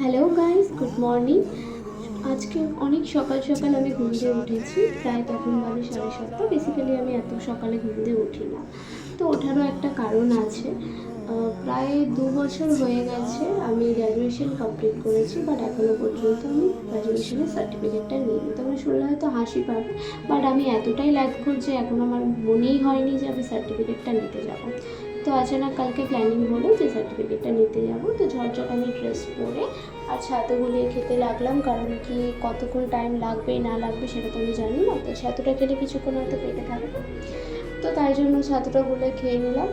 Hello guys good morning আজকে অনেক সকাল সকাল আমি ঘুম দিয়ে উঠেছি। প্রায় তখন বাজে সাড়ে সাতটা। বেসিক্যালি আমি এত সকালে ঘুম দিয়ে উঠি না। তো ওঠারও একটা কারণ আছে। প্রায় দু বছর হয়ে গেছে আমি গ্র্যাজুয়েশন কমপ্লিট করেছি বাট এখনও পর্যন্ত আমি গ্র্যাজুয়েশনের সার্টিফিকেটটা নিইনি। তোমরা শুনলে হয়তো হাসি পাবে বাট আমি এতটাই ল্যাক করছি এখন আমার মনেই হয়নি যে আমি সার্টিফিকেটটা নিতে যাব। তো আচানক কালকে প্ল্যানিং হলো সার্টিফিকেটটা নিতে যাব। তো ঝটঝট আমি ড্রেস পরে আর ছাতু গুলিয়ে খেতে লাগলাম কারণ কি কতক্ষণ টাইম লাগবে, না লাগবে সেটা তো আমি জানি না। তো ছাতুটা খেলে কিছুক্ষণ হয়তো পেটে থাকবে। তো তাই জন্য ছাতুটা গুলে খেয়ে নিলাম।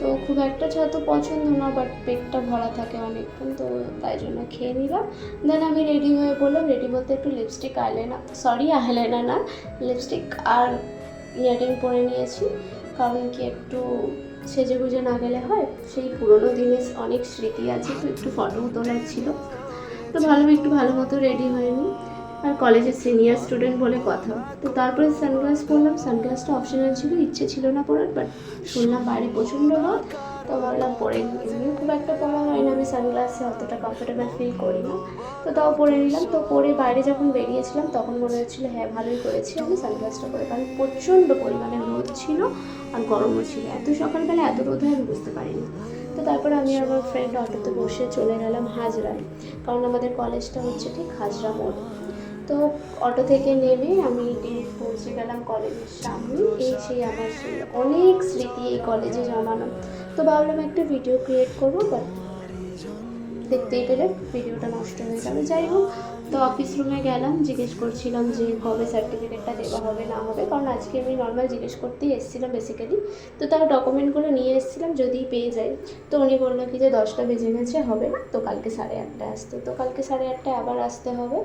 তো খুব একটা ছাতু পছন্দ না বাট পেটটা ভরা থাকে অনেকক্ষণ, তো তাই জন্য খেয়ে নিলাম। দেন আমি রেডি হয়ে বললাম রেডি বলতে একটু লিপস্টিক আইলাইনার সরি আইলাইনার না লিপস্টিক আর ইয়ারিং পরে নিয়েছি। কারণ কি একটু সেজে গুজে না গেলে হয়, সেই পুরোনো দিনের অনেক স্মৃতি আছে তো একটু ফটোও তোলার ছিল। তো ভালো, একটু ভালো মতো রেডি হয়নি। আর কলেজের সিনিয়র স্টুডেন্ট বলে কথা। তো তারপরে সানগ্লাস পরলাম সানগ্লাসটা অপশনাল ছিল, ইচ্ছে ছিল না পরার বাট শুনলাম বাড়ি প্রচণ্ড রোদ, তো ভাবলাম পরে সানগ্লাসে অতটা কমফোর্টেবল ফিল করি না তো তাও পরে নিলাম। তো পরে বাইরে যখন বেরিয়েছিলাম, তখন মনে হচ্ছিল হ্যাঁ ভালোই করেছি আমি সানগ্লাসটা পরে। কারণ প্রচণ্ড পরিমাণে রোদ ছিল আর গরমও ছিল। এত সকালবেলা এত রোদ আমি বুঝতে পারিনি। তো তারপর আমি আমার ফ্রেন্ড অটোতে বসে চলে গেলাম হাজরায়। কারণ আমাদের কলেজটা হচ্ছে ঠিক হাজরা মোড়। তো অটো থেকে নেমে আমি পৌঁছে গেলাম কলেজের সামনে। এই সেই আমার অনেক স্মৃতি এই কলেজে জমানো। তো ভাবলাম একটা ভিডিও ক্রিয়েট করব বাট দেখতেই পেলে, ভিডিওটা নষ্ট হয়ে যাবে। যাই হোক, তো অফিস রুমে গেলাম, জিজ্ঞেস করছিলাম যে কবে সার্টিফিকেটটা দেওয়া হবে, না হবে, কারণ আজকে আমি নর্মাল জিজ্ঞেস করতেই এসেছিলাম বেসিক্যালি তো তার ডকুমেন্টগুলো নিয়ে এসেছিলাম, যদি পেয়ে যাই তো উনি বলল কি যে দশটা বেজে গেছে, হবে। না তো কালকে সাড়ে আটটায় আসতে। তো কালকে সাড়ে আটটায় আবার আসতে হবে।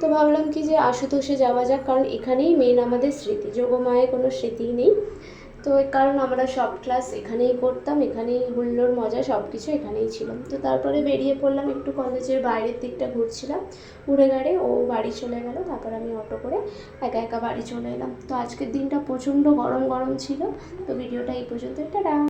তো ভাবলাম কি যে আশুতোষে যাওয়া যাক, কারণ এখানেই মেন আমাদের স্মৃতি। যোগমায়ে কোনো স্মৃতিই নেই। তো কারণ আমরা সব ক্লাস এখানেই করতাম, এখানেই হুল্লোর মজা সব কিছু এখানেই ছিলাম তো তারপরে বেরিয়ে পড়লাম, একটু কলেজের বাইরের দিকটা ঘুরছিলাম। উড়ে গাড়ে ও বাড়ি চলে গেল, তারপর আমি অটো করে একা একা বাড়ি চলে এলাম। তো আজকের দিনটা প্রচণ্ড গরম গরম ছিল, তো ভিডিওটা এই পর্যন্ত টাটা!